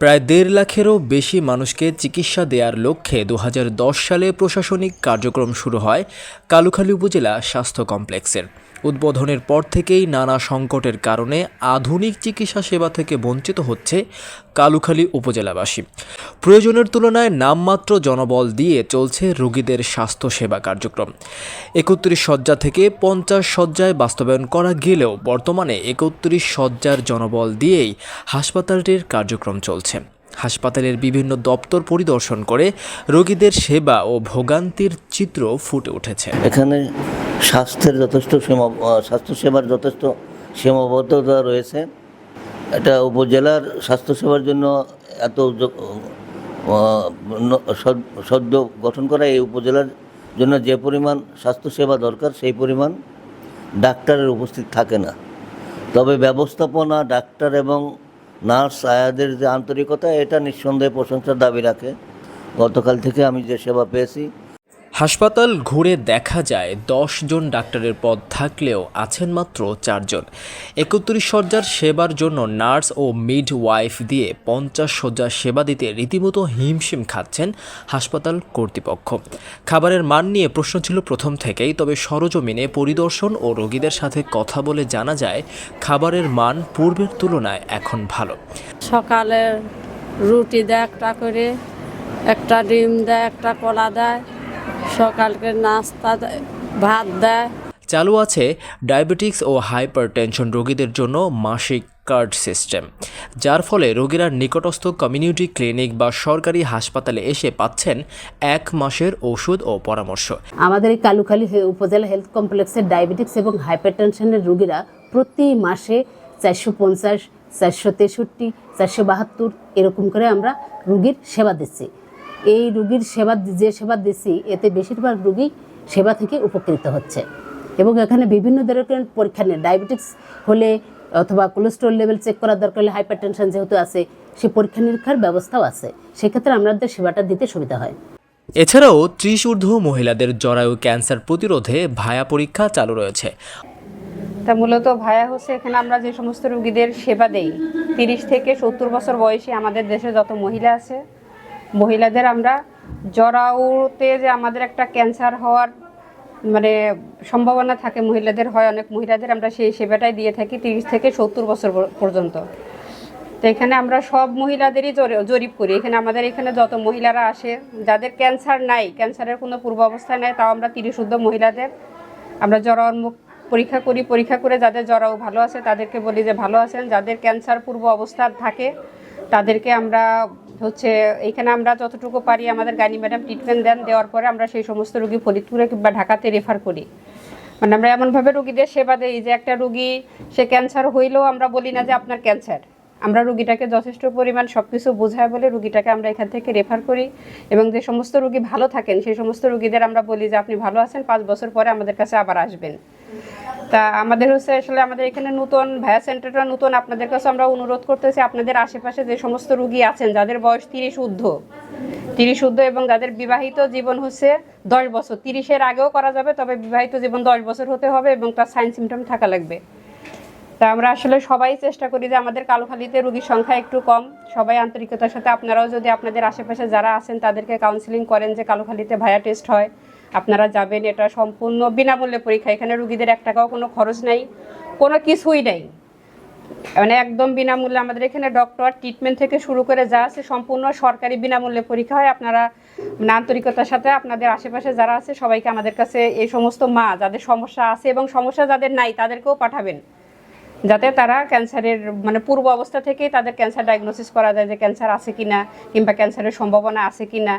প্রায় দেড় লাখেরও বেশি মানুষকে চিকিৎসা দেওয়ার লক্ষ্যে দু হাজার দশ সালে প্রশাসনিক কার্যক্রম শুরু হয় কালুখালী উপজেলা স্বাস্থ্য কমপ্লেক্সের। উদ্বোধনের পর থেকেই নানা সংকটের কারণে আধুনিক চিকিৎসা সেবা থেকে বঞ্চিত হচ্ছে কালুখালী উপজেলাবাসী। প্রয়োজনের তুলনায় নামমাত্র জনবল দিয়ে চলছে রোগীদের স্বাস্থ্যসেবা কার্যক্রম। একত্রিশ শয্যা থেকে পঞ্চাশ শয্যায় বাস্তবায়ন করা গেলেও বর্তমানে একত্রিশ শয্যার জনবল দিয়েই হাসপাতালটির কার্যক্রম চলছে। হাসপাতালের বিভিন্ন দপ্তর পরিদর্শন করে রোগীদের সেবা ও ভোগান্তির চিত্র ফুটে উঠেছে। এখানে স্বাস্থ্যের যথেষ্ট স্বাস্থ্যসেবার যথেষ্ট সীমাবদ্ধতা রয়েছে। এটা উপজেলার স্বাস্থ্যসেবার জন্য এত সদ্য গঠন করা এই উপজেলার জন্য যে পরিমাণ স্বাস্থ্যসেবা দরকার, সেই পরিমাণ ডাক্তারের উপস্থিত থাকে না। তবে ব্যবস্থাপনা, ডাক্তার এবং নার্স আয়াদের যে আন্তরিকতা, এটা নিঃসন্দেহে প্রশংসার দাবি রাখে। গতকাল থেকে আমি যে সেবা পেয়েছি হাসপাতাল ঘুরে দেখা যায় দশ জন ডাক্তারের পদ থাকলেও আছেন মাত্র চারজন। একত্রিশ শয্যার সেবার জন্য নার্স ও মিড ওয়াইফ দিয়ে পঞ্চাশ শয্যার সেবা দিতে রীতিমতো হিমশিম খাচ্ছেন হাসপাতাল কর্তৃপক্ষ। খাবারের মান নিয়ে প্রশ্ন ছিল প্রথম থেকেই, তবে সরজমিনে পরিদর্শন ও রোগীদের সাথে কথা বলে জানা যায়, খাবারের মান পূর্বের তুলনায় এখন ভালো। সকালে রুটি দেয় একটা করে, একটা ডিম দেয়, একটা কলা দেয় সকালকে নাস্তা দেয় ভাত দেয় চালু আছে ডায়াবেটিক্স ও হাইপারটেনশন রোগীদের জন্য মাসিক কার্ড সিস্টেম যার ফলে রোগীরা নিকটস্থ কমিউনিটি ক্লিনিক বা সরকারি হাসপাতালে এসে পাচ্ছেন এক মাসের ওষুধ ও পরামর্শ। আমাদের এই কালুখালী হে- উপজেলা হেলথ কমপ্লেক্সের ডায়াবেটিক্স এবং হাইপারটেনশনের রোগীরা প্রতি মাসে চারশো পঞ্চাশ চারশো তেষট্টি চারশো বাহাত্তর এরকম করে আমরা রুগীর সেবা দিচ্ছি। এই রুগীর সেবা যে সেবা দিচ্ছি এতে বেশিরভাগ রুগী সেবা থেকে উপকৃত হচ্ছে। এবং এখানে বিভিন্ন ধরনের পরীক্ষা নেই ডায়াবেটিক্স হলে অথবা কোলেস্ট্রল লেভেল চেক করার দরকার হলে হাইপারটেনশন যেহেতু আছে সে পরীক্ষা নিরীক্ষার ব্যবস্থাও আছে। সেক্ষেত্রে আমাদের সেবাটা দিতে সুবিধা হয়। এছাড়াও ত্রিশ ঊর্ধ্ব মহিলাদের জরায়ু ক্যান্সার প্রতিরোধে ভায়া পরীক্ষা চালু রয়েছে। তা মূলত ভায়া হচ্ছে এখানে আমরা যে সমস্ত রুগীদের সেবা দেই তিরিশ থেকে সত্তর বছর বয়সী আমাদের দেশে যত মহিলা আছে মহিলাদের আমরা জরাউতে যে আমাদের একটা ক্যান্সার হওয়ার মানে সম্ভাবনা থাকে মহিলাদের, হয় অনেক মহিলাদের, আমরা সেই সেবাটাই দিয়ে থাকি তিরিশ থেকে সত্তর বছর পর্যন্ত। তো এখানে আমরা সব মহিলাদেরই জরি- জরিপ করি। এখানে আমাদের এখানে যত মহিলারা আসে, যাদের ক্যান্সার নাই, ক্যান্সারের কোনো পূর্ব অবস্থায় নাই, তাও আমরা তিরিশ ঊর্ধ্ব মহিলাদের, আমরা জরায়ুর মুখ পরীক্ষা করি। পরীক্ষা করে যাদের জরায়ু ভালো আছে, তাদেরকে বলি যে ভালো আছেন। যাদের ক্যান্সার পূর্ব অবস্থা থাকে, তাদেরকে আমরা হচ্ছে, এখানে আমরা যতটুকু পারি আমাদের গানি ম্যাডাম ট্রিটমেন্ট দেন, দেওয়ার পরে আমরা সেই সমস্ত রুগী ফরিদপুরে কিংবা ঢাকাতে রেফার করি। মানে আমরা এমনভাবে রুগীদের সেবা দিই যে একটা রুগী, সে ক্যান্সার হইলেও আমরা বলি না যে আপনার ক্যান্সার আমরা রুগীটাকে যথেষ্ট পরিমাণ সব কিছু বোঝায় বলে রুগীটাকে আমরা এখান থেকে রেফার করি এবং যে সমস্ত রুগী ভালো থাকেন, সেই সমস্ত রুগীদের আমরা বলি যে আপনি ভালো আছেন, পাঁচ বছর পরে আমাদের কাছে আবার আসবেন। তা আমাদের হচ্ছে আসলে আমাদের এখানে নতুন ভায়া সেন্টারটা নতুন আপনাদের কাছে আমরা অনুরোধ করতেছি, আপনাদের আশেপাশে যে সমস্ত রুগী আছেন, যাদের বয়স তিরিশ ঊর্ধ্ব তিরিশ ঊর্ধ্ব এবং যাদের বিবাহিত জীবন হচ্ছে দশ বছর, তিরিশের আগেও করা যাবে, তবে বিবাহিত জীবন দশ বছর হতে হবে এবং তার সাইন সিমটম থাকা লাগবে। তা আমরা আসলে সবাই চেষ্টা করি যে আমাদের কালোখালিতে রুগীর সংখ্যা একটু কম, সবাই আন্তরিকতার সাথে আপনারাও যদি আপনাদের আশেপাশে যারা আছেন তাদেরকে কাউন্সিলিং করেন যে কালোখালিতে ভায়া টেস্ট হয়। আপনারা যাবেন, এটা সম্পূর্ণ বিনামূল্যে পরীক্ষা। এখানে রুগীদের এক টাকাও কোনো খরচ নাই, কোনো কিছুই নেই। মানে একদম বিনামূল্যে আমাদের এখানে ডক্টর ট্রিটমেন্ট থেকে শুরু করে যা আছে সম্পূর্ণ সরকারি বিনামূল্যে পরীক্ষা হয়। আপনারা মানে আন্তরিকতার সাথে আপনাদের আশেপাশে যারা আছে সবাইকে আমাদের কাছে এই সমস্ত মা, যাদের সমস্যা আছে এবং সমস্যা যাদের নাই, তাদেরকেও পাঠাবেন। যাতে তারা ক্যান্সারের মানে পূর্ব অবস্থা থেকেই তাদের ক্যান্সার ডায়াগনোসিস করা যায় যে ক্যান্সার আছে কিনা কিংবা ক্যান্সারের সম্ভাবনা আছে কিনা।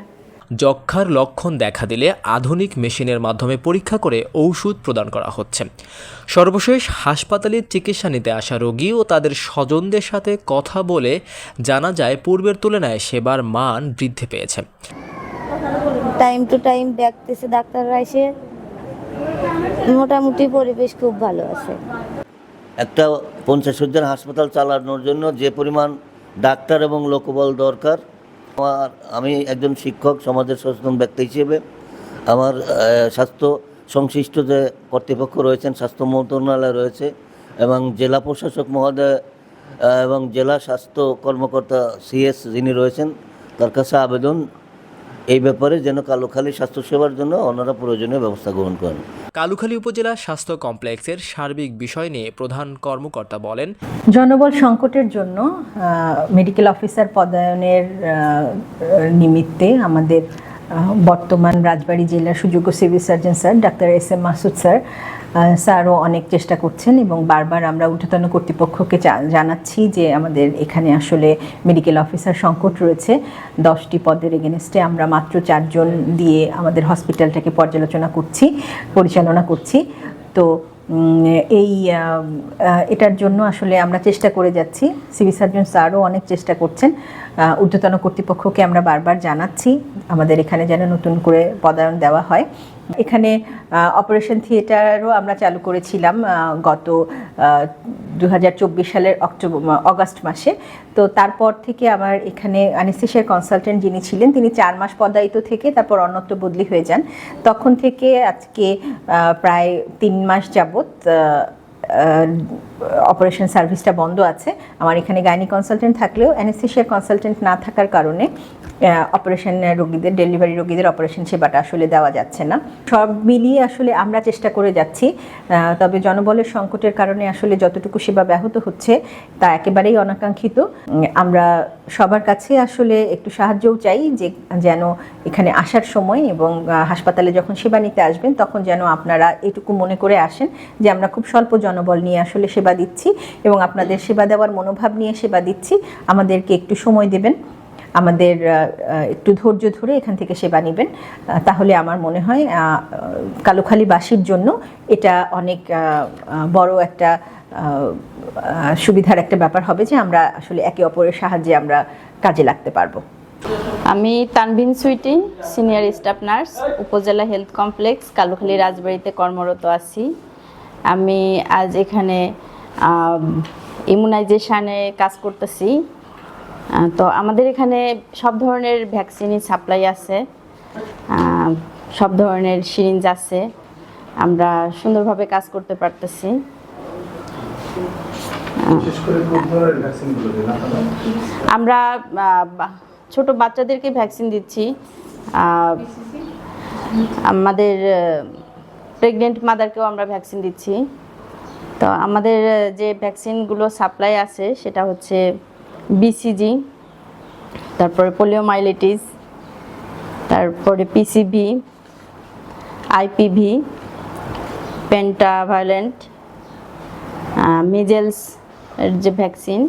যক্ষার লক্ষণ দেখা দিলে আধুনিক মেশিনের মাধ্যমে পরীক্ষা করে ঔষধ প্রদান করা হচ্ছে। সর্বশেষ হাসপাতালে চিকিৎসা নিতে আসা রোগী ও তাদের স্বজনদের সাথে কথা বলে জানা যায় পূর্বের তুলনায় সেবার মান বৃদ্ধি পেয়েছে। টাইম টু টাইম দেখতেছে ডাক্তাররা এসে মোটামুটি পরিবেশ খুব ভালো আছে। একটা পঞ্চাশ হাসপাতাল চালানোর জন্য যে পরিমাণ ডাক্তার এবং লোকবল দরকার আমার, আমি একজন শিক্ষক, সমাজের সচেতন ব্যক্তি হিসেবে আমার স্বাস্থ্য সংশ্লিষ্ট যে কর্তৃপক্ষ রয়েছেন, স্বাস্থ্য মন্ত্রণালয় রয়েছে এবং জেলা প্রশাসক মহোদয় এবং জেলা স্বাস্থ্য কর্মকর্তা সিএস যিনি রয়েছেন, তার কাছে আবেদন এই ব্যাপারে যেন কালুখালী স্বাস্থ্যসেবার জন্য অন্যরা প্রয়োজনীয় ব্যবস্থা গ্রহণ করেন। কালুখালী উপজেলা স্বাস্থ্য কমপ্লেক্সের সার্বিক বিষয় নিয়ে প্রধান কর্মকর্তা বলেন জনবল সংকটের জন্য মেডিকেল অফিসার পদায়নের নিমিত্তে আমাদের বর্তমান রাজবাড়ি জেলার সুযোগ্য civil surgeon sir doctor S M Masud sir স্যারও অনেক চেষ্টা করছেন এবং বারবার আমরা ঊর্ধ্বতন কর্তৃপক্ষকে জানাচ্ছি যে আমাদের এখানে আসলে মেডিকেল অফিসার সংকট রয়েছে। দশটি পদের এগেনস্টে আমরা মাত্র চারজন দিয়ে আমাদের হসপিটালটাকে পর্যালোচনা করছি, পরিচালনা করছি। তো এই এটার জন্য আসলে আমরা চেষ্টা করে যাচ্ছি। সিভিল সার্জন স্যারও অনেক চেষ্টা করছেন। ঊর্ধ্বতন কর্তৃপক্ষকে আমরা বারবার জানাচ্ছি আমাদের এখানে যেন নতুন করে পদায়ন দেওয়া হয়। এখানে অপারেশন থিয়েটারও আমরা চালু করেছিলাম গত দু হাজার চব্বিশ সালের অক্টোবর অগস্ট মাসে। তো তারপর থেকে আমার এখানে অ্যানেস্থেশিয়ার কনসালটেন্ট যিনি ছিলেন, তিনি চার মাস পদায়িত থেকে তারপর অন্যত্র বদলি হয়ে যান। তখন থেকে আজকে প্রায় তিন মাস যাবৎ অপারেশন সার্ভিসটা বন্ধ আছে। আমার এখানে গাইনি কনসালটেন্ট থাকলেও অ্যানেস্থেশিয়ার কনসালটেন্ট না থাকার কারণে অপারেশন রোগীদের ডেলিভারি রোগীদের অপারেশন সেবাটা আসলে দেওয়া যাচ্ছে না। সব মিলিয়ে আসলে আমরা চেষ্টা করে যাচ্ছি তবে জনবলের সংকটের কারণে আসলে যতটুকু সেবা ব্যাহত হচ্ছে, তা একেবারেই অনাকাঙ্ক্ষিত। আমরা সবার কাছে আসলে একটু সাহায্যও চাই যে, যেন এখানে আসার সময় এবং হাসপাতালে যখন সেবা নিতে আসবেন, তখন যেন আপনারা এটুকু মনে করে আসেন যে, আমরা খুব স্বল্প জনবল নিয়ে আসলে সেবা দিচ্ছি এবং আপনাদের সেবা দেওয়ার মনোভাব নিয়ে সেবা দিচ্ছি। আমাদেরকে একটু সময় দেবেন। আমাদের একটু ধৈর্য ধরে এখান থেকে সেবা নেবেন। তাহলে আমার মনে হয় কালুখালীবাসীর জন্য এটা অনেক বড় একটা সুবিধার একটা ব্যাপার হবে যে আমরা আসলে একে অপরের সাহায্যে আমরা কাজে লাগতে পারব। আমি Tanvin Sweety, senior staff nurse, উপজেলা হেলথ কমপ্লেক্স, কালুখালী রাজবাড়িতে কর্মরত আছি। আমি আজ এখানে ইমিউনাইজেশানে কাজ করতেছি। তো আমাদের এখানে সব ধরনের ভ্যাকসিনই সাপ্লাই আছে। সব ধরনের সিরিঞ্জ আছে। আমরা সুন্দরভাবে কাজ করতে পারতেছি। আমরা ছোট বাচ্চাদেরকে ভ্যাকসিন দিচ্ছি। আমাদের প্রেগনেন্ট মাদারকেও আমরা ভ্যাকসিন দিচ্ছি। তো আমাদের যে ভ্যাকসিনগুলো সাপ্লাই আছে, সেটা হচ্ছে বিসিজি তারপরে পোলিওমাইলিটিস তারপরে পিসিভি আইপিভি পেন্টাভায়োলেন্ট মিজেলস এর যে ভ্যাকসিন,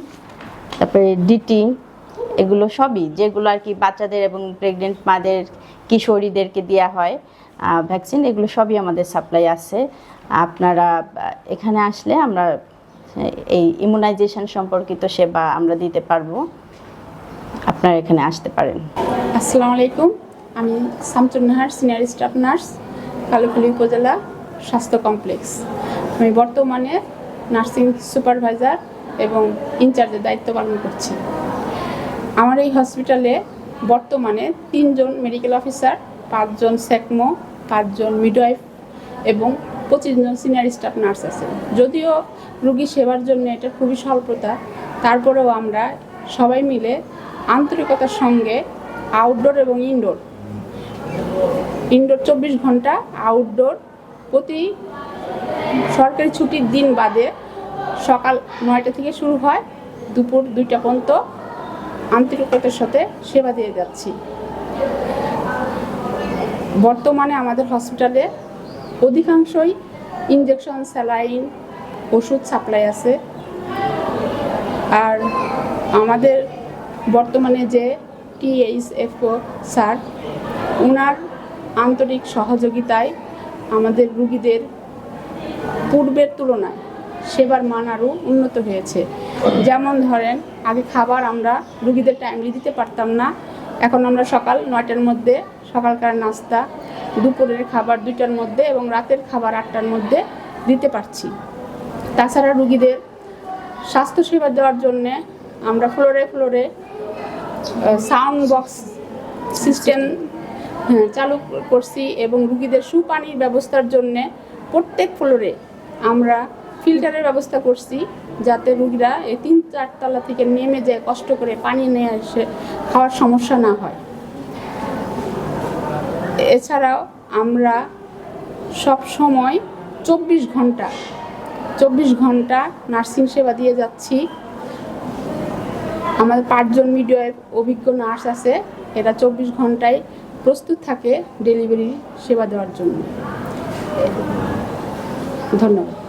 তারপরে ডিটি এগুলো সবই যেগুলো আর কি বাচ্চাদের এবং প্রেগনেন্ট মাদের, কিশোরীদেরকে দেওয়া হয়। ভ্যাকসিন এগুলো সবই আমাদের সাপ্লাই আছে। আপনারা এখানে আসলে আমরা এই ইমিউনাইজেশন সম্পর্কিত সেবা আমরা দিতে পারব। আপনারা এখানে আসতে পারেন। আসসালামু আলাইকুম। আমি Shamsun Nahar senior staff nurse Kalukhali উপজেলা স্বাস্থ্য কমপ্লেক্স আমি বর্তমানে নার্সিং সুপারভাইজার এবং ইনচার্জের দায়িত্ব পালন করছি। আমার এই হসপিটালে বর্তমানে তিনজন মেডিকেল অফিসার পাঁচজন সেকমো পাঁচজন মিডওয়াইফ এবং পঁচিশ জন সিনিয়র স্টাফ নার্স আছে। যদিও রুগী সেবার জন্য এটা খুবই স্বল্পতা, তারপরেও আমরা সবাই মিলে আন্তরিকতার সঙ্গে আউটডোর এবং ইনডোর ইনডোর চব্বিশ ঘণ্টা আউটডোর প্রতি সরকারি ছুটির দিন বাদে সকাল নয়টা থেকে শুরু হয়, দুপুর দুইটা পর্যন্ত আন্তরিকতার সাথে সেবা দিয়ে যাচ্ছি। বর্তমানে আমাদের হসপিটালে অধিকাংশই ইঞ্জেকশন স্যালাইন ওষুধ সাপ্লাই আছে। আর আমাদের বর্তমানে যে টিএইচএফও স্যার ওনার আন্তরিক সহযোগিতায় আমাদের রুগীদের পূর্বের তুলনায় সেবার মান আরও উন্নত হয়েছে। যেমন ধরেন, আগে খাবার আমরা রুগীদের টাইমলি দিতে পারতাম না এখন আমরা সকাল নয়টার মধ্যে, সকালকার নাস্তা, দুপুরের খাবার দুইটার মধ্যে এবং রাতের খাবার আটটার মধ্যে দিতে পারছি। তাছাড়া রুগীদের স্বাস্থ্যসেবা দেওয়ার জন্যে আমরা ফ্লোরে ফ্লোরে সাউন্ড বক্স সিস্টেম চালু করছি এবং রুগীদের সুপানির ব্যবস্থার জন্যে প্রত্যেক ফ্লোরে আমরা ফিল্টারের ব্যবস্থা করছি যাতে রুগীরা এই তিন চারতলা থেকে নেমে যায়, কষ্ট করে পানি নিয়ে এসে খাওয়ার সমস্যা না হয়। এছাড়াও আমরা সব সময় চব্বিশ ঘণ্টা চব্বিশ ঘণ্টা নার্সিং সেবা দিয়ে যাচ্ছি। আমাদের পাঁচজন মিডিয়ার অভিজ্ঞ নার্স আছে, এরা চব্বিশ ঘন্টায় প্রস্তুত থাকে ডেলিভারি সেবা দেওয়ার জন্য। ধন্যবাদ।